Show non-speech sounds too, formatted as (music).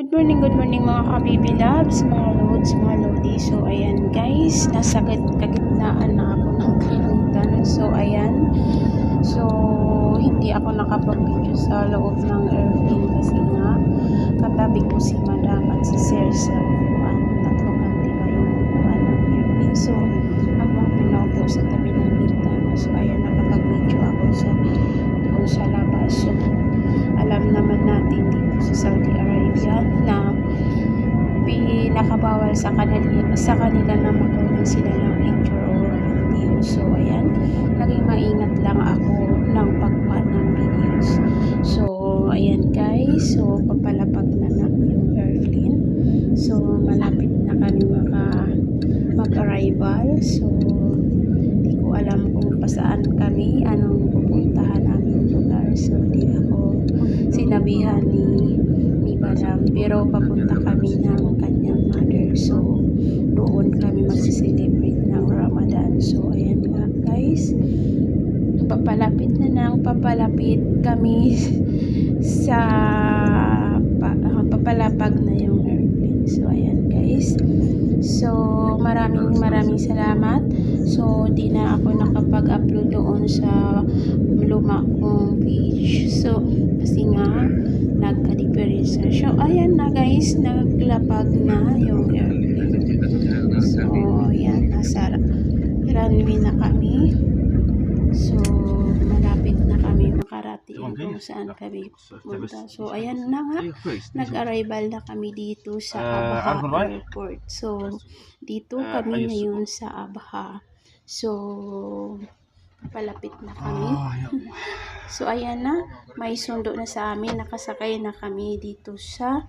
Good morning, good morning mga kabibi loves, mga loads, mga lodi. So, ayan guys, nasa kag- kagitnaan na ako ng kalimutan. So, ayan. So, hindi ako nakapag-video sa loob ng airplane kasi nga katabi ko si madam at si sir sa upuan. Tatlo lang diba yung upuan ng airplane. So, habang pinaupo sa tabi ng bintana. So, ayan, nakapag-video ako sa doon sa labas. So, alam naman natin dito sa Saudi Arabia na pinakabawal sa kanila, sa kanila na makunan sila ng picture or video. So, ayan, naging maingat lang ako ng pagkuha ng videos. So, ayan guys, so papalapag na na yung airplane. So, malapit na kami maka mag-arrival. So, hindi ko alam kung pasaan kami, anong pupuntahan namin lugar. So, di ako sinabihan ni ni Madam. Pero papunta kami ng So, doon kami magsiselebrate ng Ramadan. So, ayan nga guys. Papalapit na nang papalapit kami (laughs) sa pa, ah, papalapag na yung airplane. So, ayan guys. So, maraming maraming salamat. So, di na ako nakapag-upload doon sa luma kong page. So, kasi nga, na siya. Ayan na guys, naglapag na yung airplane. So, ayan, nasa runway na kami. So, malapit na kami makarating kung saan kami pupunta. So, ayan na nga. Nag-arrival na kami dito sa Uh, right? Airport. So, dito Uh, kami ngayon sa Abha. So, palapit na kami. So, ayan na. May sundo na sa amin. Nakasakay na kami dito sa